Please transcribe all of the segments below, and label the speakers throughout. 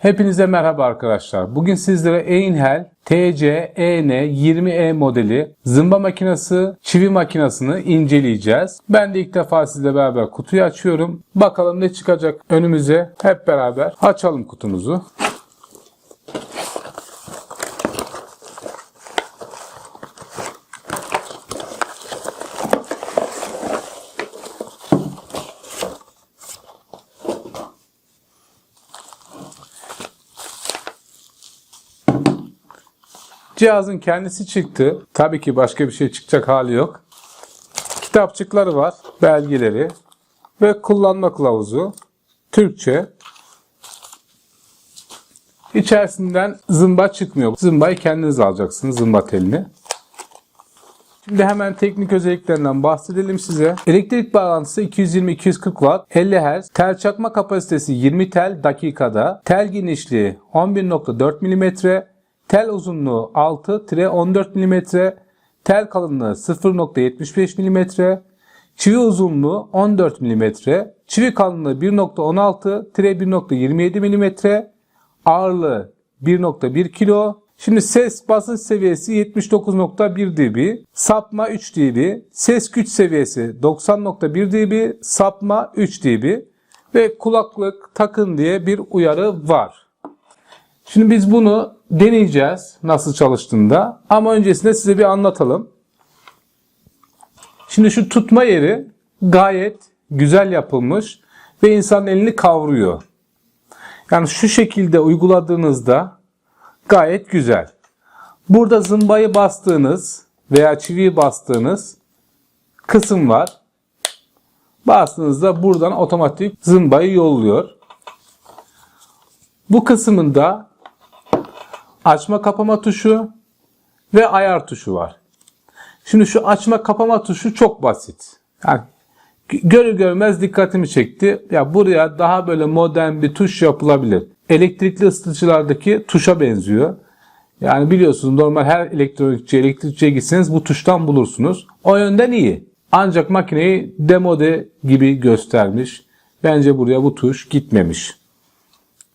Speaker 1: Hepinize merhaba arkadaşlar. Bugün sizlere Einhell TC-EN20E modeli zımba makinesi, çivi makinesini inceleyeceğiz. Ben de ilk defa sizle beraber kutuyu açıyorum. Bakalım ne çıkacak önümüze. Hep beraber açalım kutumuzu. Cihazın kendisi çıktı. Tabii ki başka bir şey çıkacak hali yok. Kitapçıkları var, belgeleri ve kullanma kılavuzu. Türkçe. İçerisinden zımba çıkmıyor. Zımbayı kendiniz alacaksınız, zımba telini. Şimdi hemen teknik özelliklerinden bahsedelim size. Elektrik bağlantısı 220-240 Watt, 50 Hz, tel çakma kapasitesi 20 tel dakikada, tel genişliği 11.4 mm, tel uzunluğu 6-14 mm, tel kalınlığı 0.75 mm, çivi uzunluğu 14 mm, çivi kalınlığı 1.16-1.27 mm, ağırlığı 1.1 kilo. Şimdi ses basınç seviyesi 79.1 dB, sapma 3 dB, ses güç seviyesi 90.1 dB, sapma 3 dB ve kulaklık takın diye bir uyarı var. Şimdi biz bunu deneyeceğiz nasıl çalıştığında ama öncesinde size bir anlatalım. Şimdi şu tutma yeri gayet güzel yapılmış ve insanın elini kavruyor. Yani şu şekilde uyguladığınızda gayet güzel. Burada zımbayı bastığınız veya çiviyi bastığınız kısım var. Bastığınızda buradan otomatik zımbayı yolluyor. Bu kısmında açma kapama tuşu ve ayar tuşu var. Şimdi şu açma kapama tuşu çok basit. Yani görür görmez dikkatimi çekti. Ya buraya daha böyle modern bir tuş yapılabilir. Elektrikli ısıtıcılardaki tuşa benziyor. Yani biliyorsunuz normal her elektronikçi, elektrikçiye gitseniz bu tuştan bulursunuz. O yönden iyi. Ancak makineyi demode gibi göstermiş. Bence buraya bu tuş gitmemiş.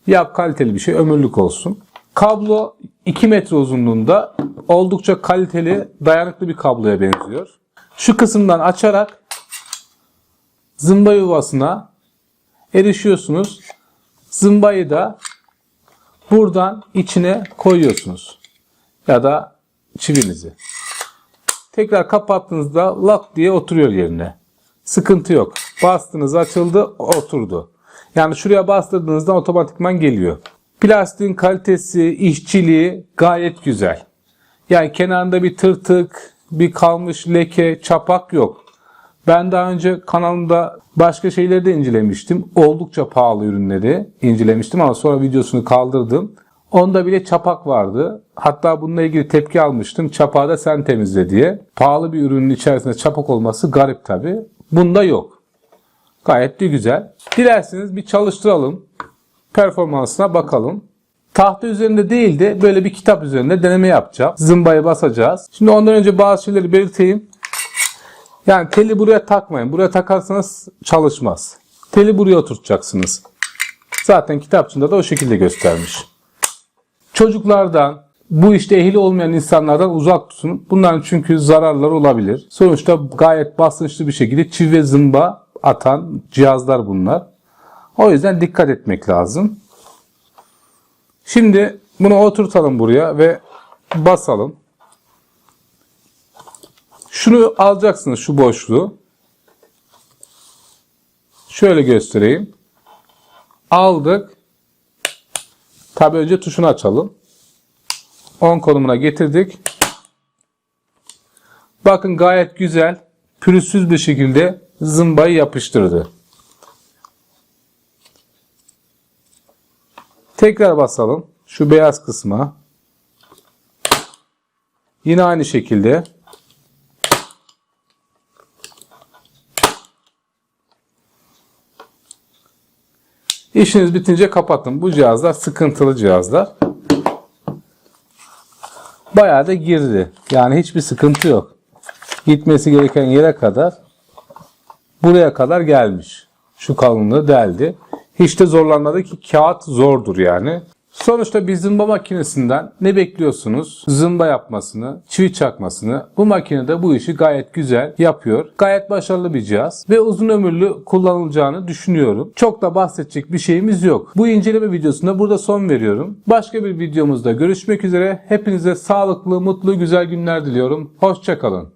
Speaker 1: Yap kaliteli bir şey, ömürlük olsun. Kablo 2 metre uzunluğunda oldukça kaliteli, dayanıklı bir kabloya benziyor. Şu kısımdan açarak zımba yuvasına erişiyorsunuz. Zımbayı da buradan içine koyuyorsunuz. Ya da çivinizi. Tekrar kapattığınızda lak diye oturuyor yerine. Sıkıntı yok. Bastınız açıldı oturdu. Yani şuraya bastırdığınızda otomatikman geliyor. Plastiğin kalitesi, işçiliği gayet güzel. Yani kenarında bir tırtık, bir kalmış leke, çapak yok. Ben daha önce kanalımda başka şeyleri de incelemiştim. Oldukça pahalı ürünleri incelemiştim ama sonra videosunu kaldırdım. Onda bile çapak vardı. Hatta bununla ilgili tepki almıştım. Çapağı da sen temizle diye. Pahalı bir ürünün içerisinde çapak olması garip tabi. Bunda yok. Gayet de güzel. Dilerseniz bir çalıştıralım. Performansına bakalım. Tahta üzerinde değil de böyle bir kitap üzerinde deneme yapacağım. Zımbayı basacağız. Şimdi ondan önce bazı şeyleri belirteyim. Yani teli buraya takmayın. Buraya takarsanız çalışmaz. Teli buraya oturtacaksınız. Zaten kitapçında da o şekilde göstermiş. Çocuklardan, bu işte ehli olmayan insanlardan uzak tutun. Bunların çünkü zararları olabilir. Sonuçta gayet basınçlı bir şekilde çivi ve zımba atan cihazlar bunlar. O yüzden dikkat etmek lazım. Şimdi bunu oturtalım buraya ve basalım. Şunu alacaksınız şu boşluğu. Şöyle göstereyim. Aldık. Tabi önce tuşunu açalım. 10 konumuna getirdik. Bakın gayet güzel, pürüzsüz bir şekilde zımbayı yapıştırdı. Tekrar basalım. Şu beyaz kısma. Yine aynı şekilde. İşiniz bitince kapatın. Bu cihazlar sıkıntılı cihazlar. Bayağı da girdi. Yani hiçbir sıkıntı yok. Gitmesi gereken yere kadar buraya kadar gelmiş. Şu kalınlığı deldi. Hiç de zorlanmadı ki kağıt zordur yani. Sonuçta bir zımba makinesinden ne bekliyorsunuz? Zımba yapmasını, çivi çakmasını. Bu makine de bu işi gayet güzel yapıyor. Gayet başarılı bir cihaz ve uzun ömürlü kullanılacağını düşünüyorum. Çok da bahsedecek bir şeyimiz yok. Bu inceleme videosunda burada son veriyorum. Başka bir videomuzda görüşmek üzere. Hepinize sağlıklı, mutlu, güzel günler diliyorum. Hoşçakalın.